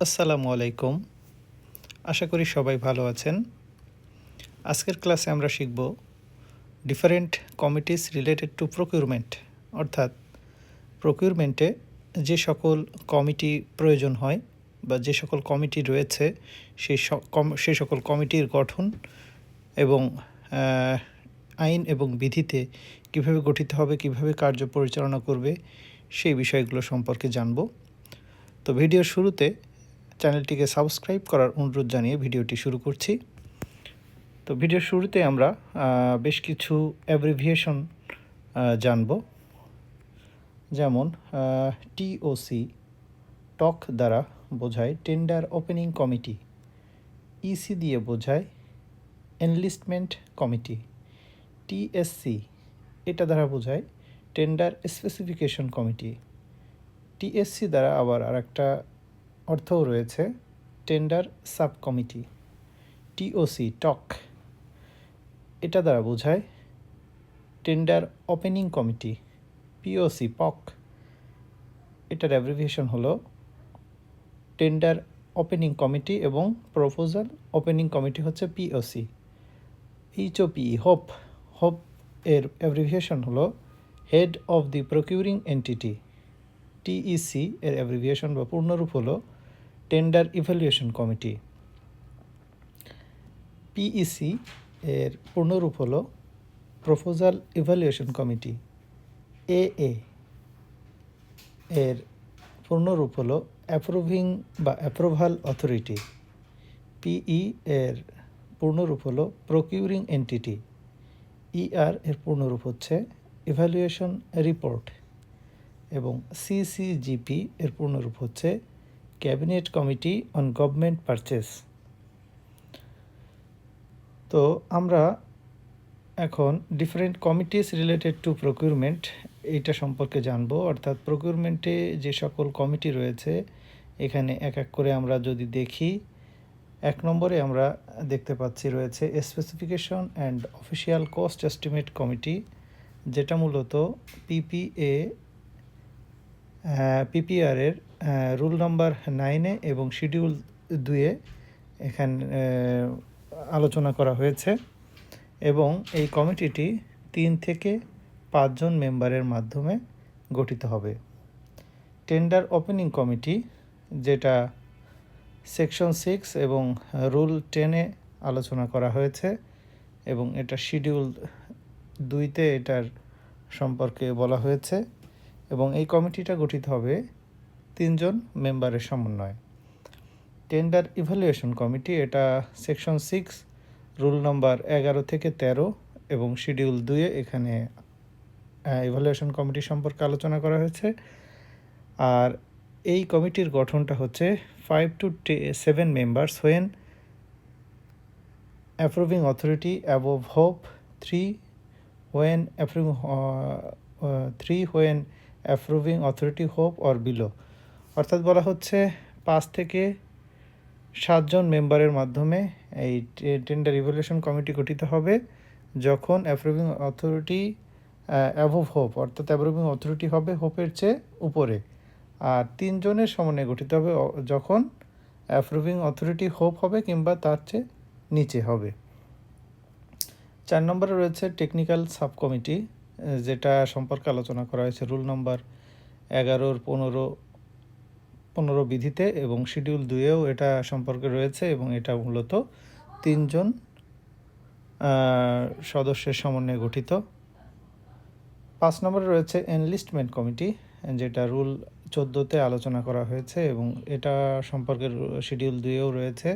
আসসালামু আলাইকুম। আশা করি সবাই ভালো আছেন। আজকের ক্লাসে আমরা শিখব different committees related to procurement অর্থাৎ প্রকিউরমেন্টে যে সকল কমিটি প্রয়োজন হয় বা যে সকল কমিটি রয়েছে সেই স- সকল কমিটির গঠন এবং আইন এবং বিধিতে কীভাবে গঠিত হবে, কীভাবে কার্য পরিচালনা করবে, সেই বিষয়গুলো সম্পর্কে জানব। তো ভিডিওর শুরুতে চ্যানেলটিকে সাবস্ক্রাইব করার অনুরোধ জানিয়ে ভিডিওটি শুরু করছি। তো ভিডিওর শুরুতে আমরা বেশ কিছু অ্যাব্রিভিয়েশন জানব। যেমন টিওসি টক দ্বারা বোঝায় টেন্ডার ওপেনিং কমিটি ইসি দিয়ে বোঝায় এনলিস্টমেন্ট কমিটি টিএসসি এটা দ্বারা বোঝায় টেন্ডার স্পেসিফিকেশন কমিটি টিএসসি দ্বারা আবার আরেকটা অর্থও রয়েছে। Tender sub committee TOC TOC এটা দ্বারা বোঝায়। Tender opening committee POC POC এটার অ্যাব্রিভিয়েশন হলো টেন্ডার ওপেনিং কমিটি এবং প্রপোজাল ওপেনিং কমিটি হচ্ছে পিওসি এইচওপি হোপ হোপ এর অ্যাব্রিভিয়েশন হলো head of the procuring entity TEC এর অ্যাব্রিভিয়েশন বা পূর্ণরূপ হলো টেন্ডার ইভ্যালুয়েশন কমিটি। পিইসি এর পূর্ণরূপ হল প্রপোজাল ইভ্যালুয়েশন কমিটি। এ এর পূর্ণরূপ হল অ্যাপ্রুভিং বা অ্যাপ্রুভাল অথরিটি পিই এর পূর্ণরূপ হল প্রকিউরিং এন্টিটি ইআর এর পূর্ণরূপ হচ্ছে ইভ্যালুয়েশন রিপোর্ট এবং সিসিজিপি এর পূর্ণরূপ হচ্ছে cabinet committee on government purchase তো আমরা এখন different committees related to procurement এইটা সম্পর্কে জানব। অর্থাৎ প্রকিউরমেন্টে যে সকল কমিটি রয়েছে, এখানে এক এক করে আমরা যদি দেখি, এক নম্বরে আমরা দেখতে পাচ্ছি রয়েছে specification and official cost estimate committee যেটা মূলত পিপিএ পিপিআরের রুল নম্বর নাইনে এবং শিডিউল দুয়ে এখানে আলোচনা করা হয়েছে এবং এই কমিটিটি তিন থেকে পাঁচজন মেম্বারের মাধ্যমে গঠিত হবে। টেন্ডার ওপেনিং কমিটি যেটা সেকশন সিক্স এবং রুল টেনে আলোচনা করা হয়েছে এবং এটা শিডিউল দুইতে এটার সম্পর্কে বলা হয়েছে এবং এই কমিটিটা গঠিত হবে তিনজন মেম্বারের সমন্বয়ে। টেন্ডার ইভ্যালুয়েশন কমিটি এটা সেকশন সিক্স রুল নম্বর এগারো থেকে তেরো এবং শিডিউল দুয়ে এখানে ইভ্যালুয়েশন কমিটি সম্পর্কে আলোচনা করা হয়েছে। আর এই কমিটির গঠনটা হচ্ছে five to seven members when approving authority above HOPE three when approving three when approving authority HOPE or below অর্থাৎ বলা হচ্ছে পাঁচ থেকে সাতজন মেম্বারের মাধ্যমে এই টেন্ডার ইভ্যালুয়েশন কমিটি গঠিত হবে যখন অ্যাপ্রুভিং অথরিটি অ্যাভোভ হোপ অর্থাৎ অ্যাপ্রুভিং অথরিটি হবে হোপের চেয়ে উপরে। আর তিনজনের সমন্বয়ে গঠিত হবে যখন অ্যাপ্রুভিং অথরিটি হোপ হবে কিংবা তার চেয়ে নিচে হবে। চার নম্বরে রয়েছে টেকনিক্যাল সাব কমিটি যেটা সম্পর্কে আলোচনা করা হয়েছে। রুল নম্বর এগারোর পনেরো পনেরো বিধিতে এবং শিডিউল দুয়েও এটা সম্পর্কে রয়েছে এবং এটা মূলত তিনজন সদস্যের সমন্বয়ে গঠিত। পাঁচ নম্বরে রয়েছে এনলিস্টমেন্ট কমিটি যেটা রুল চোদ্দোতে আলোচনা করা হয়েছে এবং এটা সম্পর্কে শিডিউল দুয়েও রয়েছে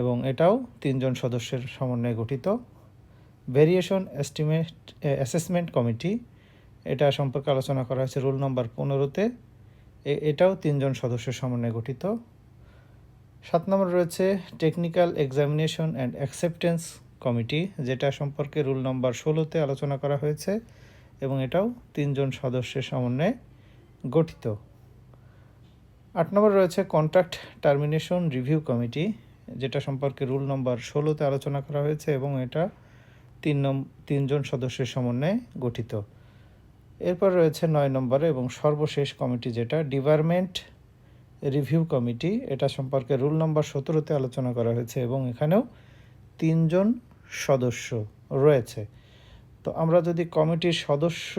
এবং এটাও তিনজন সদস্যের সমন্বয়ে গঠিত। ভেরিয়েশন এস্টিমেট অ্যাসেসমেন্ট কমিটি এটা সম্পর্কে আলোচনা করা হয়েছে রুল নম্বর পনেরোতে। এটাও তিনজন সদস্যের সমন্বয়ে গঠিত। সাত নম্বর রয়েছে technical examination and acceptance committee যেটা সম্পর্কে রুল নম্বর ষোলোতে আলোচনা করা হয়েছে এবং এটাও তিনজন সদস্যের সমন্বয়ে গঠিত। আট নম্বর রয়েছে কন্ট্রাক্ট টার্মিনেশন রিভিউ কমিটি যেটা সম্পর্কে রুল নম্বর ষোলোতে আলোচনা করা হয়েছে এবং এটা তিন নম তিনজন সদস্যের সমন্বয়ে গঠিত। এরপর রয়েছে নয় নম্বরে এবং সর্বশেষ কমিটি যেটা, ডিপার্টমেন্ট রিভিউ কমিটি। এটা সম্পর্কে রুল নম্বর সতেরোতে আলোচনা করা হয়েছে এবং এখানেও তিনজন সদস্য রয়েছে। তো আমরা যদি কমিটির সদস্য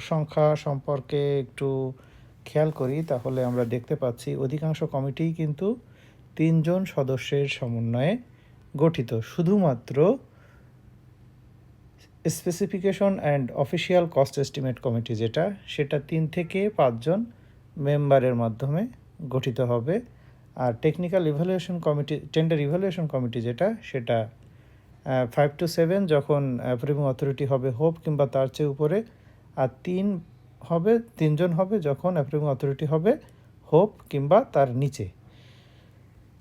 সংখ্যা সম্পর্কে একটু খেয়াল করি, তাহলে আমরা দেখতে পাচ্ছি অধিকাংশ কমিটিই কিন্তু তিনজন সদস্যের সমন্বয়ে গঠিত। শুধুমাত্র specification and official cost estimate committee যেটা, সেটা তিন থেকে পাঁচজন মেম্বারের মাধ্যমে গঠিত হবে। আর technical evaluation committee tender evaluation committee যেটা, সেটা ফাইভ টু সেভেন যখন অ্যাপ্রুভিং অথরিটি হবে হোপ কিংবা তার চেয়ে উপরে, আর তিন হবে, তিনজন হবে যখন অ্যাপ্রুভিং অথরিটি হবে হোপ কিংবা তার নিচে।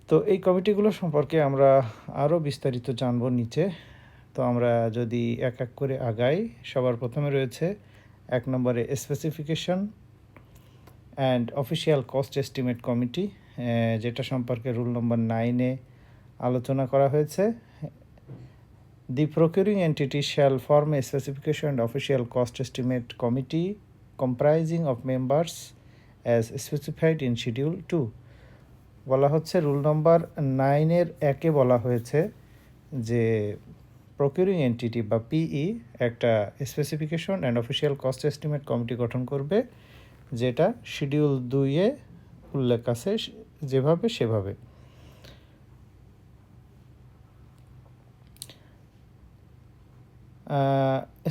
তো এই কমিটিগুলো সম্পর্কে আমরা আরও বিস্তারিত জানব নিচে। তো আমরা যদি এক এক করে আগাই, সবার প্রথমে রয়েছে এক নম্বরে specification and official cost estimate committee যেটা সম্পর্কে রুল নম্বর নাইনে আলোচনা করা হয়েছে। The procuring entity shall form a specification and official cost estimate committee comprising of members as specified in schedule two বলা হচ্ছে রুল নম্বর নাইনের একে বলা হয়েছে যে প্রকিউরিং এনটিটি বা পিই একটা specification and official cost estimate committee গঠন করবে, যেটা শিডিউল দুইয়ে উল্লেখ আছে, যেভাবে সেভাবে।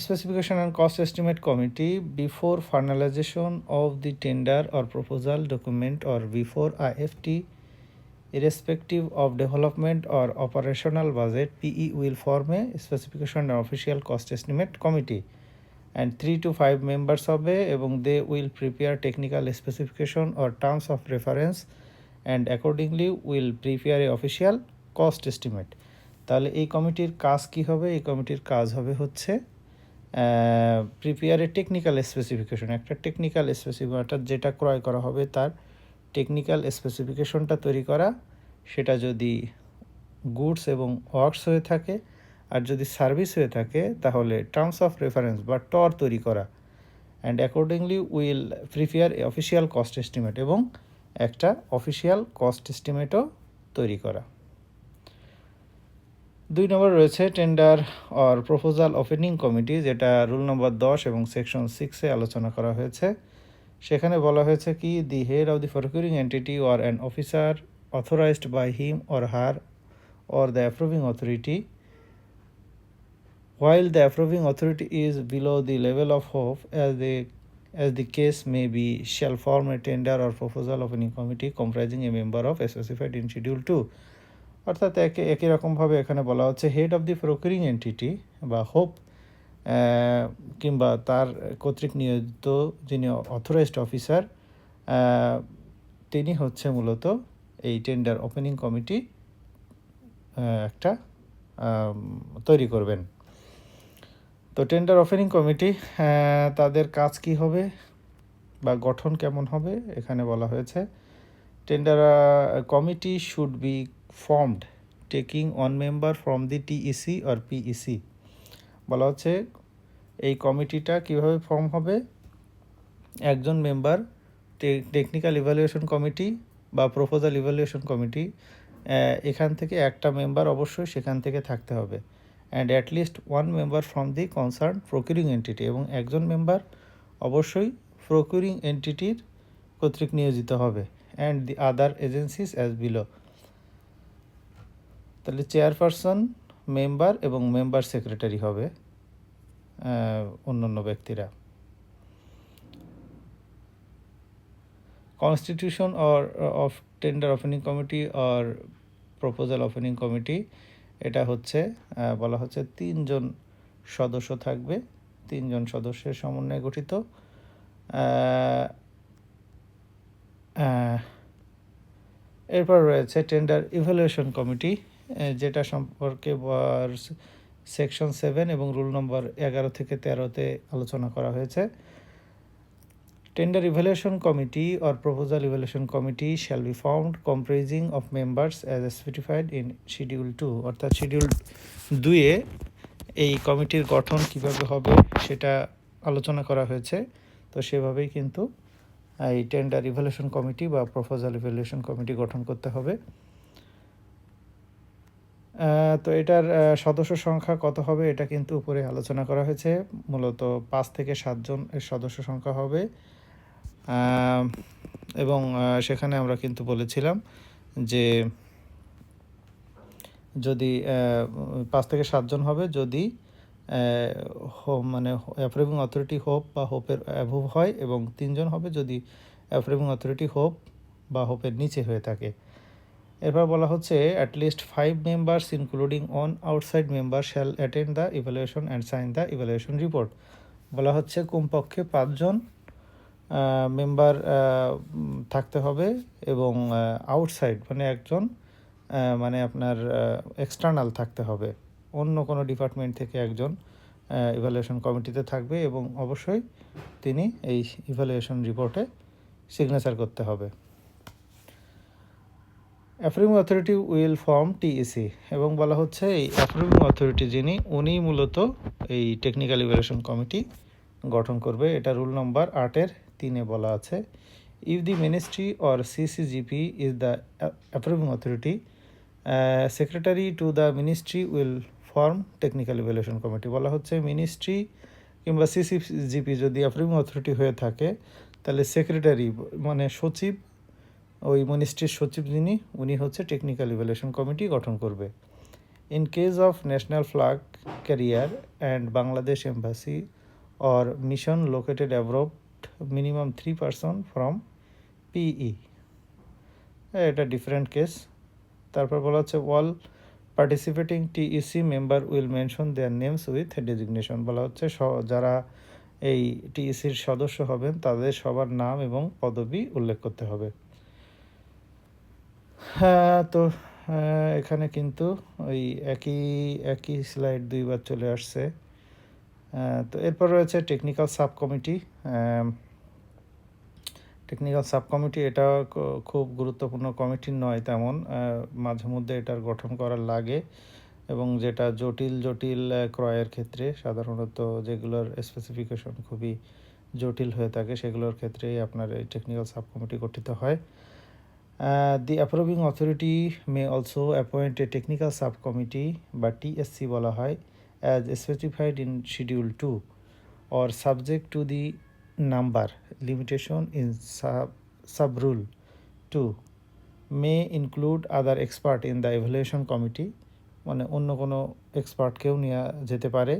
Specification and cost estimate committee before finalization of the tender or proposal document or before I F T irrespective of development or operational budget PE will form a specification and official cost estimate committee and 3 to 5 members হবে এবং they will prepare technical specification or terms of reference and accordingly will prepare a official cost estimate তাহলে এই কমিটির কাজ কি হবে এই কমিটির কাজ হবে হচ্ছে প্রিপেয়ারে টেকনিক্যাল স্পেসিফিকেশন একটা টেকনিক্যাল স্পেসিফিক অর্থাৎ যেটা ক্রয় করা হবে তার টেকনিক্যাল স্পেসিফিকেশনটা তৈরি করা, সেটা যদি গুডস এবং ওয়ার্কস হয়ে থাকে, আর যদি সার্ভিস হয়ে থাকে, তাহলে টার্মস অফ রেফারেন্স বা টর তৈরি করা। And accordingly will prepare official cost estimate এবং একটা অফিসিয়াল কস্ট এস্টিমেটও তৈরি করা। দুই নম্বর রয়েছে tender or proposal opening committee যেটা রুল নম্বর দশ এবং সেকশন সিক্সে আলোচনা করা হয়েছে। সেখানে বলা হয়েছে কি the head of the procuring entity or an officer authorized by him or her or the approving authority while the approving authority is below the level of hope as the as the case may be shall form a tender or proposal opening committee comprising a member of specified in schedule 2 অর্থাৎ একে একই রকমভাবে এখানে বলা হচ্ছে head of the procuring entity বা HOPE কিংবা তার কর্তৃক নিয়োজিত যিনি অথরাইজড অফিসার তিনি হচ্ছে মূলত এই টেন্ডার ওপেনিং কমিটি একটা তৈরি করবেন। তো টেন্ডার ওপেনিং কমিটি তাদের কাজ কি হবে বা গঠন কেমন হবে এখানে বলা হয়েছে। Tender committee should be formed taking one member from the TEC or PEC বলা হচ্ছে, এই কমিটিটা কীভাবে ফর্ম হবে? একজন মেম্বার টেকনিক্যাল ইভ্যালুয়েশন কমিটি বা প্রপোজাল ইভ্যালুয়েশন কমিটি এখান থেকে একটা মেম্বার অবশ্যই সেখান থেকে থাকতে হবে। And at least one member from the concern procuring entity এবং একজন মেম্বার অবশ্যই প্রকিউরিং এন্টিটির কর্তৃক নিয়োজিত হবে। And the other agencies as below তাহলে চেয়ারপারসন মেম্বার এবং মেম্বার সেক্রেটারি হবে অন্য ব্যক্তিরা। Constitution or of tender opening committee or proposal opening committee এটা হচ্ছে বলা হচ্ছে তিনজন সদস্য থাকবে, তিনজন সদস্যের সমন্বয়ে গঠিত। এরপর রয়েছে টেন্ডার ইভ্যালুয়েশন কমিটি যেটা সম্পর্কে সেকশন সেভেন এবং রুল নম্বর এগারো থেকে তেরোতে আলোচনা করা হয়েছে। Tender evaluation committee or proposal evaluation committee shall be found comprising of members as specified in schedule two অর্থাৎ শিডিউল দুয়ে এই কমিটির গঠন কীভাবে হবে সেটা আলোচনা করা হয়েছে। তো সেভাবেই কিন্তু এই টেন্ডার ইভ্যালুয়েশন কমিটি বা প্রপোজাল ইভ্যালুয়েশন কমিটি গঠন করতে হবে। তো এটার সদস্য সংখ্যা কত হবে এটা কিন্তু উপরে আলোচনা করা হয়েছে। মূলত পাঁচ থেকে সাতজন এর সদস্য সংখ্যা হবে। এবং সেখানে আমরা কিন্তু বলেছিলাম যে যদি পাঁচ থেকে সাতজন হবে, যদি মানে অ্যাপ্রুভিং অথরিটি হোপ বা হোপের অ্যাভুভ হয় এবং তিনজন হবে, যদি অ্যাপ্রুভিং অথরিটি হোপ বা হোপের নিচে হয়ে থাকে। এরপর বলা হচ্ছে at least five members including on outside member shall attend the evaluation and sign the evaluation report বলা হচ্ছে, কমপক্ষে পাঁচজন মেম্বার থাকতে হবে এবং আউটসাইড মানে একজন মানে আপনার এক্সটার্নাল থাকতে হবে। অন্য কোনো ডিপার্টমেন্ট থেকে একজন ইভ্যালুয়েশন কমিটিতে থাকবে এবং অবশ্যই তিনি এই ইভ্যালুয়েশন রিপোর্টে সিগনেচার করতে হবে। Approving authority will form TEC এবং বলা হচ্ছে এই অ্যাপ্রুভিং অথরিটি যিনি উনি মূলত এই টেকনিক্যাল ইভ্যালুয়েশন কমিটি গঠন করবে। এটা রুল নম্বর আটের তিনে বলা আছে। If the ministry or CCGP is the approving authority secretary to the ministry will form technical evaluation committee বলা হচ্ছে মিনিস্ট্রি কিংবা সিসিজিপি যদি অ্যাপ্রুভিং অথরিটি হয়ে থাকে, তাহলে সেক্রেটারি মানে সচিব ওই মিনিস্ট্রির সচিব যিনি, উনি হচ্ছে টেকনিক্যাল ইভ্যালুয়েশন কমিটি গঠন করবে। In case of national flag carrier and Bangladesh embassy or mission located abroad minimum three person from PE এটা ডিফারেন্ট কেস তারপর বলা হচ্ছে all participating TEC member will mention their names with designation বলা হচ্ছে যারা এই টিইসির সদস্য হবেন, তাদের সবার নাম এবং পদবি উল্লেখ করতে হবে। হ্যাঁ তো এখানে কিন্তু ওই একই একই স্লাইড দুইবার চলে আসছে। তো এরপর রয়েছে technical sub committee technical sub committee এটা খুব গুরুত্বপূর্ণ কমিটি নয় তেমন। মাঝে মধ্যে এটার গঠন করার লাগে এবং যেটা জটিল জটিল ক্রয়ের ক্ষেত্রে সাধারণত যেগুলোর স্পেসিফিকেশন খুবই জটিল হয়ে থাকে সেগুলোর ক্ষেত্রেই আপনার এই টেকনিক্যাল সাব কমিটি গঠিত হয়। The approving authority may also appoint a technical sub committee বা টিএসসি বলা হয় as specified in schedule two or subject to the number limitation in sub sub rule two may include other expert in the evaluation committee মানে অন্য কোনো এক্সপার্টকেও নেওয়া যেতে পারে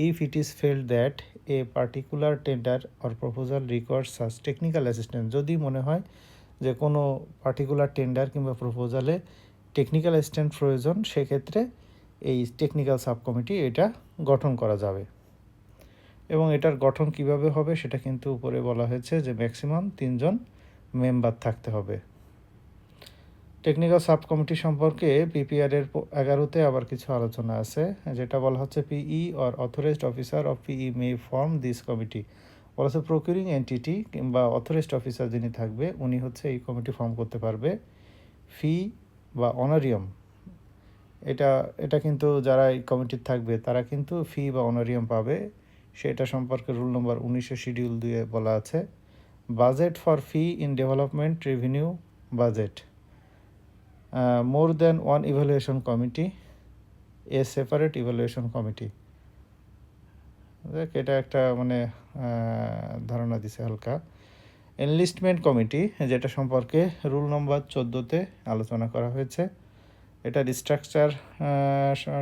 if it is felt that a particular tender or proposal requires such technical assistant যদি মনে হয় যে কোনো পার্টিকুলার টেন্ডার কিংবা প্রপোজালে টেকনিক্যাল অ্যাসিস্ট্যান্ট প্রয়োজন, সেক্ষেত্রে এই টেকনিক্যাল সাব কমিটি এটা গঠন করা যাবে। এবং এটার গঠন কীভাবে হবে সেটা কিন্তু উপরে বলা হয়েছে যে ম্যাক্সিমাম তিনজন মেম্বার থাকতে হবে। টেকনিক্যাল সাব কমিটি সম্পর্কে পিপিআর এর এগারোতে আবার কিছু আলোচনা আছে, যেটা বলা হচ্ছে PE or authorized officer of PE may form this committee হচ্ছে প্রকিউরিং এন্টিটি কিংবা অথরাইজড অফিসার যিনি থাকবে, উনি হচ্ছে এই কমিটি ফর্ম করতে পারবে। ফি বা অনারিয়াম এটা এটা কিন্তু যারা এই কমিটির থাকবে, তারা কিন্তু ফি বা অনারিয়াম পাবে। সেটা সম্পর্কে রুল নম্বর উনিশে শিডিউল দিয়ে বলা আছে। Budget for fee in development revenue budget more than one evaluation committee a separate evaluation committee দেখ, এটা একটা মানে ধারণা দিছে হালকা। এনলিস্টমেন্ট কমিটি যেটা সম্পর্কে রুল নম্বর চোদ্দোতে আলোচনা করা হয়েছে। এটার স্ট্রাকচার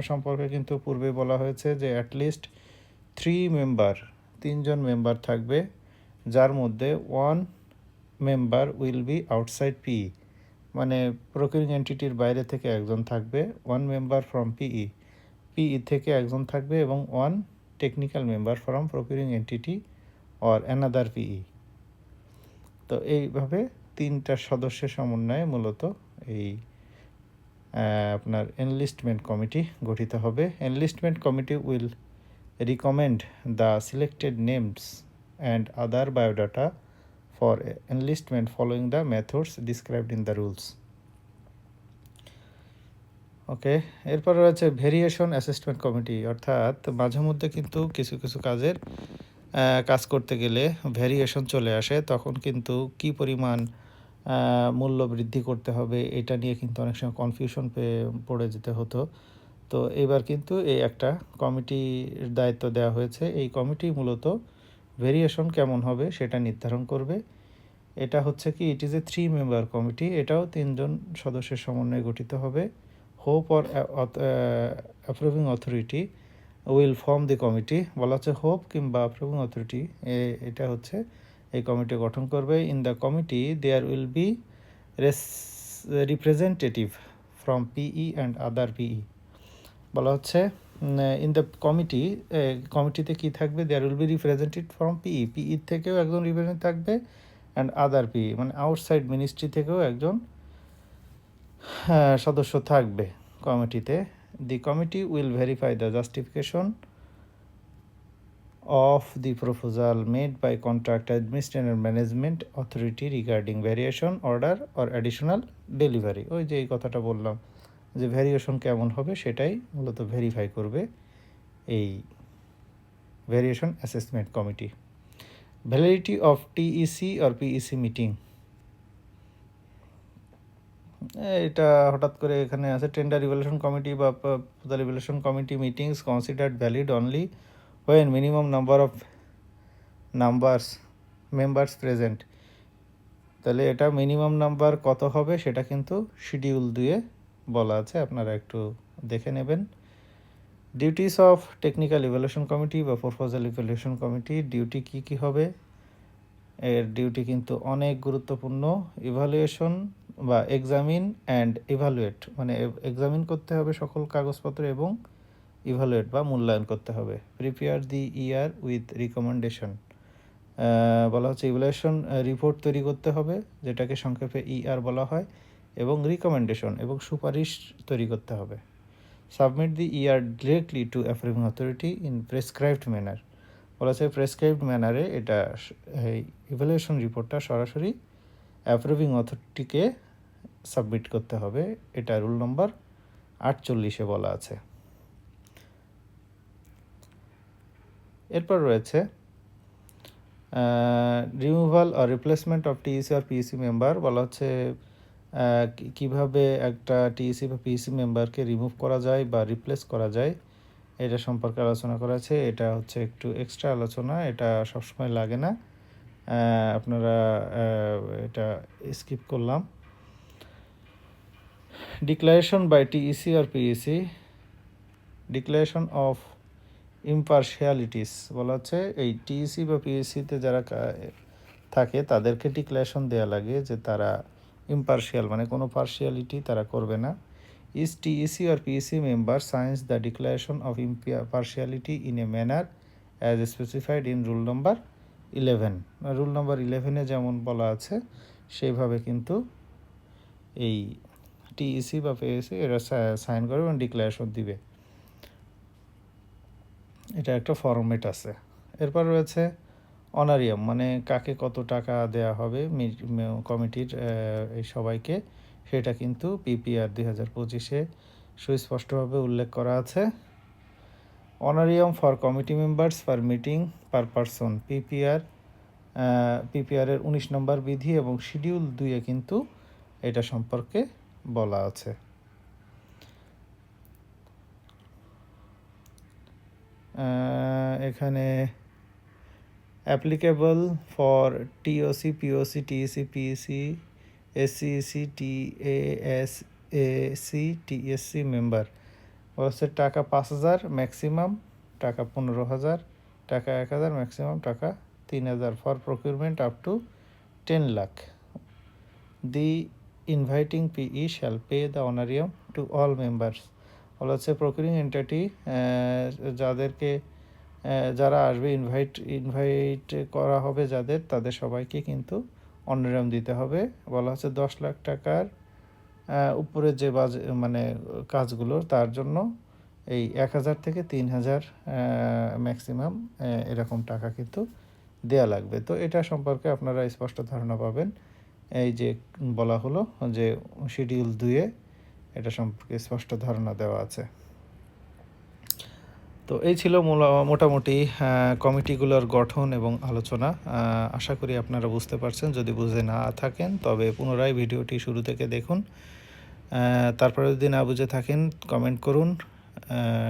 সম্পর্কে কিন্তু পূর্বে বলা হয়েছে যে অ্যাটলিস্ট থ্রি মেম্বার তিনজন মেম্বার থাকবে, যার মধ্যে one member will be outside P মানে প্রকিউরিং এন্টিটির বাইরে থেকে একজন থাকবে one member from PE PE থেকে একজন থাকবে এবং one technical member from procuring entity or another PE তো এইভাবে তিনটা সদস্যের সমন্বয়ে মূলত এই আপনার এনলিস্টমেন্ট কমিটি গঠিত হবে। Enlistment committee will recommend the selected names and other biodata for enlistment following the methods described in the rules okay, এরপর রয়েছে ভেরিয়েশন অ্যাসেসমেন্ট কমিটি অর্থাৎ মাঝে মধ্যে কিন্তু কিছু কিছু কাজের কাজ করতে গেলে ভেরিয়েশন চলে আসে, তখন কিন্তু কি পরিমাণ মূল্য বৃদ্ধি করতে হবে এটা নিয়ে কিন্তু অনেক সময় কনফিউশন পড়ে যেতে হতো। তো এবার কিন্তু এই একটা কমিটির দায়িত্ব দেওয়া হয়েছে, এই কমিটি মূলত ভেরিয়েশন কেমন হবে সেটা নির্ধারণ করবে। এটা হচ্ছে কি it is a three member committee এটাও তিনজন সদস্যের সমন্বয়ে গঠিত হবে। HOPE or approving authority will form the committee বলা হচ্ছে হোপ কিংবা অ্যাপ্রুভিং অথরিটি এটা হচ্ছে এই কমিটি গঠন করবে। In the committee there will be race representative from PE and other PE বলা হচ্ছে ইন দ্য কমিটি কমিটিতে কি থাকবে? There will be representative from PE PE থেকেও একজন রিপ্রেজেন্ট থাকবে অ্যান্ড আদার পিই মানে আউটসাইড মিনিস্ট্রি থেকেও একজন হ্যাঁ, সদস্য থাকবে কমিটিতে। The committee will verify the justification of the proposal made by contract administrator management authority regarding variation order or additional delivery ওই যে এই কথাটা বললাম যে ভ্যারিয়েশন কেমন হবে সেটাই মূলত ভেরিফাই করবে এই variation assessment committee validity of TEC or PEC meeting এটা হঠাৎ করে এখানে আছে টেন্ডার রিভলিউশন কমিটি বা evaluation committee meetings considered valid only when minimum number of numbers members present তাহলে এটা মিনিমাম নাম্বার কত হবে সেটা কিন্তু শিডিউল দিয়ে বলা আছে। আপনারা একটু দেখে নেবেন। Duties of technical evaluation committee বা প্রপোজাল ইভ্যালুয়েশন কমিটি ডিউটি কি কি হবে? এর ডিউটি কিন্তু অনেক গুরুত্বপূর্ণ। ইভালুয়েশন বা এক্সামিন অ্যান্ড ইভালুয়েট মানে এক্সামিন করতে হবে সকল কাগজপত্র এবং ইভালুয়েট বা মূল্যায়ন করতে হবে। Prepare the ER with recommendation বলা হচ্ছে ইভ্যালুয়েশন রিপোর্ট তৈরি করতে হবে, যেটাকে সংক্ষেপে ইআর বলা হয়, এবং রিকমেন্ডেশন এবং সুপারিশ তৈরি করতে হবে। Submit the ER directly to approving authority in prescribed manner বলা হচ্ছে প্রেসক্রাইবড ম্যানারে এটা এই ইভ্যালুয়েশন রিপোর্টটা সরাসরি অ্যাপ্রুভিং অথরিটিকে সাবমিট করতে হবে। এটা রুল নম্বর আটচল্লিশে বলা আছে। এরপর রয়েছে removal or replacement of TEC or PEC member বলা হচ্ছে কীভাবে একটা টিইসি বা পিইসি মেম্বারকে রিমুভ করা যায় বা রিপ্লেস করা যায় এটা সম্পর্কে আলোচনা করা আছে, এটা হচ্ছে একটু এক্সট্রা আলোচনা, এটা সবসময় লাগে না। আপনারা এটা স্কিপ করলাম। Declaration by TEC or PEC declaration of impartialities বলা হচ্ছে। এই টিইসি বা পিএসসিতে যারা থাকে, তাদেরকে ডিক্লারেশন দেওয়া লাগে যে তারা ইম্পার্শিয়াল মানে কোনো পার্শিয়ালিটি তারা করবে না। Each TEC or PSC member signs the declaration of partiality in a manner as specified in rule number eleven rule number ইলেভেনে যেমন বলা আছে, সেইভাবে কিন্তু এই টিইসি বা পিএসসি এরা সাইন করবে এবং ডিক্লারেশন দিবে। এটা একটা ফরম্যাট আছে। এরপর রয়েছে অনারিয়াম মানে কাকে কত টাকা দেয়া হবে কমিটির এই সবাইকে সেটা কিন্তু পিপিআর দুই হাজার পঁচিশে সুস্পষ্টভাবে উল্লেখ করা আছে। Honorarium for committee members for meeting per per person PPR উনিশ নম্বর বিধি এবং শিডিউল দুইয়ে কিন্তু এটা সম্পর্কে বলা আছে। এখানে applicable for TOC POC TAC PAC AC TSC member হচ্ছে টাকা পাঁচ হাজার ম্যাক্সিমাম টাকা পনেরো হাজার, টাকা এক হাজার ম্যাক্সিমাম টাকা তিন হাজার for procurement up to ten lakh the inviting PE shall pay the honorarium to all members বলা হচ্ছে প্রকিউরিং এন্টিটি যাদেরকে যারা আসবে ইনভাইট ইনভাইট করা হবে যাদের, তাদের সবাইকে কিন্তু অনারিয়াম দিতে হবে। বলা হচ্ছে দশ লাখ টাকার উপরে যে বাজ মানে কাজগুলো, তার জন্য এই এক হাজার থেকে তিন হাজার ম্যাক্সিমাম এরকম টাকা কিন্তু দেয়া লাগবে। তো এটা সম্পর্কে আপনারা স্পষ্ট ধারণা পাবেন। এই যে বলা হলো যে শিডিউল দুয়ে এটা সম্পর্কে স্পষ্ট ধারণা দেওয়া আছে। তো এই ছিল মোটামুটি কমিটিগুলোর গঠন এবং আলোচনা। আশা করি আপনারা বুঝতে পারছেন। যদি বুঝে না থাকেন, তবে পুনরায় ভিডিওটি শুরু থেকে দেখুন। তারপরে যদি না বুঝে থাকেন কমেন্ট করুন।